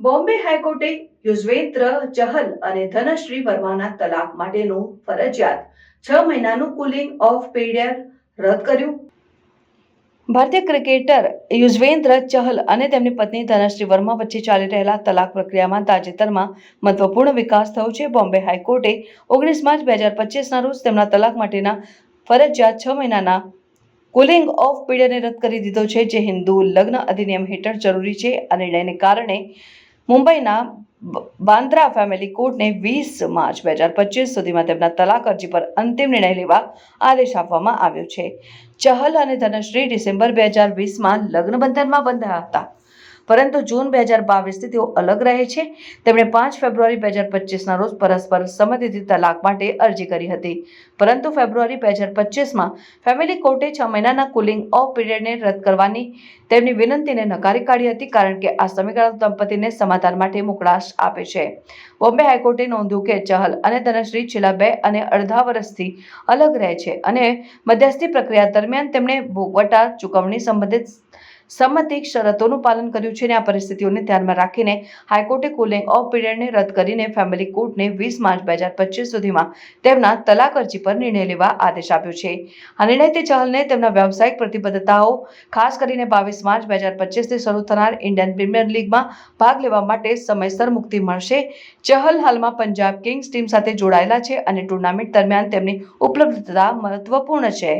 બોમ્બે હાઈકોર્ટે યુઝવેન્દ્ર ચહલ અને ધનશ્રી વર્માના તલાક માટેનું ફરજિયાત છ મહિનાનું કુલિંગ ઓફ પીરિયડ રદ કર્યું. ભારતીય ક્રિકેટર યુઝવેન્દ્ર ચહલ અને તેમની પત્ની ધનશ્રી વર્મા વચ્ચે ચાલી રહેલા તલાક પ્રક્રિયામાં તાજેતરમાં મહત્વપૂર્ણ વિકાસ થયો છે. બોમ્બે હાઈકોર્ટે ઓગણીસ માર્ચ બે હજાર પચીસના રોજ તેમના તલાક માટેના ફરજિયાત છ મહિનાના કુલિંગ ઓફ પીરિયડને રદ કરી દીધો છે, જે હિન્દુ લગ્ન અધિનિયમ હેઠળ જરૂરી છે. આ નિર્ણયને કારણે મુંબઈના બાંદ્રા ફેમિલી કોર્ટને વીસ માર્ચ બે હજાર પચીસ સુધીમાં તેમના તલાક અરજી પર અંતિમ નિર્ણય લેવા આદેશ આપવામાં આવ્યો છે. ચહલ અને ધનશ્રી ડિસેમ્બર બે હજાર વીસમાં લગ્ન બંધનમાં બંધાયા હતા. પરંતુ જૂન બે હજાર બાવીસથી તેઓ અલગ રહે છે. તેમણે પાંચ ફેબ્રુઆરી બે હજાર પચીસના રોજ પરસ્પર સંમતિથી તલાક માટે અરજી કરી હતી. પરંતુ ફેબ્રુઆરી બે હજાર પચીસમાં ફેમિલી કોર્ટે છ મહિનાના કુલિંગ ઓફ પીરિયડને રદ કરવાની તેમની વિનંતીને નકારી કાઢી હતી, કારણ કે આ સમયગાળો દંપતીને સમાધાન માટે મોકળાશ આપે છે. બોમ્બે હાઈકોર્ટે નોંધ્યું કે ચહલ અને ધનશ્રી છેલ્લા બે અને અડધા વર્ષથી અલગ રહે છે અને મધ્યસ્થી પ્રક્રિયા દરમિયાન તેમણે ભોગવટા ચૂકવણી સંબંધિત સંમતિ શરતોનું પાલન કર્યું છે અને આ પરિસ્થિતિઓને ધ્યાનમાં રાખીને હાઈકોર્ટે કુલિંગ ઓફ પીરિયડને રદ કરીને ફેમિલી કોર્ટને વીસ માર્ચ બે હજાર પચીસ સુધીમાં તેમના તલાક અરજી પર નિર્ણય લેવા આદેશ આપ્યો છે. આ નિર્ણયથી ચહલને તેમના વ્યવસાયિક પ્રતિબદ્ધતાઓ, ખાસ કરીને બાવીસ માર્ચ બે હજાર પચીસથી શરૂ થનાર ઇન્ડિયન પ્રીમિયર લીગમાં ભાગ લેવા માટે સમયસર મુક્તિ મળશે. ચહલ હાલમાં પંજાબ કિંગ્સ ટીમ સાથે જોડાયેલા છે અને ટુર્નામેન્ટ દરમિયાન તેમની ઉપલબ્ધતા મહત્વપૂર્ણ છે.